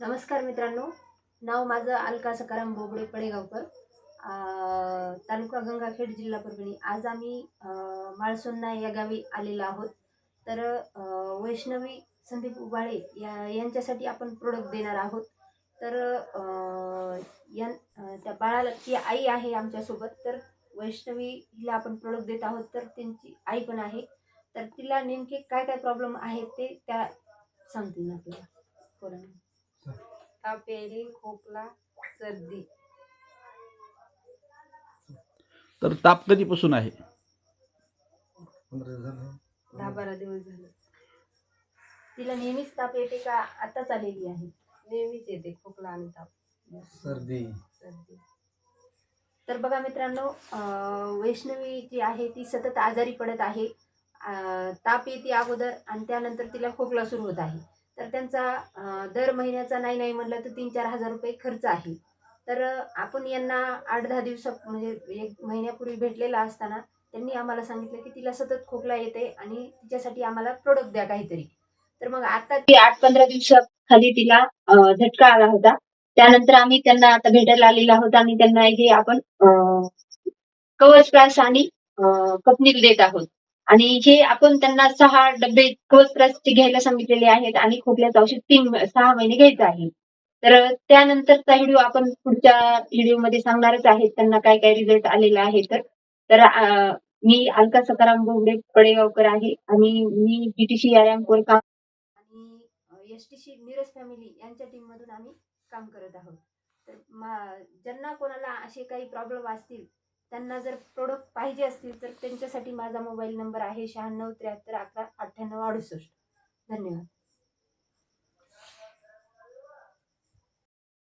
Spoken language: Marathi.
नमस्कार मित्रांनो. नाव माझं अलका सकाराम बोबडे पडेगावकर. तालुका गंगाखेड जिल्हा परभणी. आज आम्ही माळसोन्ना या गावी आलेलो आहोत. तर वैष्णवी संदीप उबाळे या यांच्यासाठी आपण प्रोडक्ट देणार आहोत. तर या त्या बाळाला ती आई आहे आमच्यासोबत. तर वैष्णवी हिला आपण प्रोडक्ट देत आहोत. तर त्यांची आई पण आहे. तर तिला नेमके काय काय प्रॉब्लेम आहेत ते त्या सांगतील आपल्याला बोला मॅम. ताप यायले खोकला सर्दी. तर ताप कधीपासून आहे? दहा बारा दिवस झाले. तिला नेहमीच ताप येते का? आताच आलेली आहे. नेहमीच येते खोकला आणि ताप. सर्दी. सर्दी. तर बघा मित्रांनो अं, वैष्णवी जी आहे ती सतत आजारी पडत आहे. अं, ताप येते अगोदर आणि त्यानंतर तिला खोकला सुरू होत आहे. तर त्यांचा दर महिन्याचा नाही नाही म्हणलं तर तीन चार हजार रुपये खर्च आहे. तर आपण यांना आठ दहा दिवसा म्हणजे एक महिन्यापूर्वी भेटलेला असताना त्यांनी आम्हाला सांगितलं की तिला सतत खोकला येते आणि तिच्यासाठी आम्हाला प्रोडक्ट द्या काहीतरी. तर मग आता ती आठ पंधरा दिवसाखाली तिला झटका आला होता. त्यानंतर आम्ही त्यांना आता भेटायला आलेला होता आणि त्यांना हे आपण कवच प्रास आणि कपनील देत आहोत. आणि हे आपण त्यांना सहा डबे कवच प्रासचे घ्यायला सांगितलेले आहेत आणि खोकल्याचं औषध तीन सहा महिने घ्यायचं आहे. तर त्यानंतरचा व्हिडिओ आपण पुढच्या व्हिडिओमध्ये सांगणारच आहेत त्यांना काय काय रिझल्ट आलेला आहे तर. तर मी अलका सकाराम बोबडे पडेगावकर आहे आणि मी बीटीसी या रँकवर काम आणि एस टी नीरज फॅमिली यांच्या टीम मधून आम्ही काम करत आहोत. तर ज्यांना कोणाला असे काही प्रॉब्लेम असतील त्यांना जर प्रोडक्ट पाहिजे असतील तर त्यांच्यासाठी माझा मोबाईल नंबर आहे शहाण्णव त्र्याहत्तर अकरा अठ्ठ्याण्णव अडुसष्ट. धन्यवाद.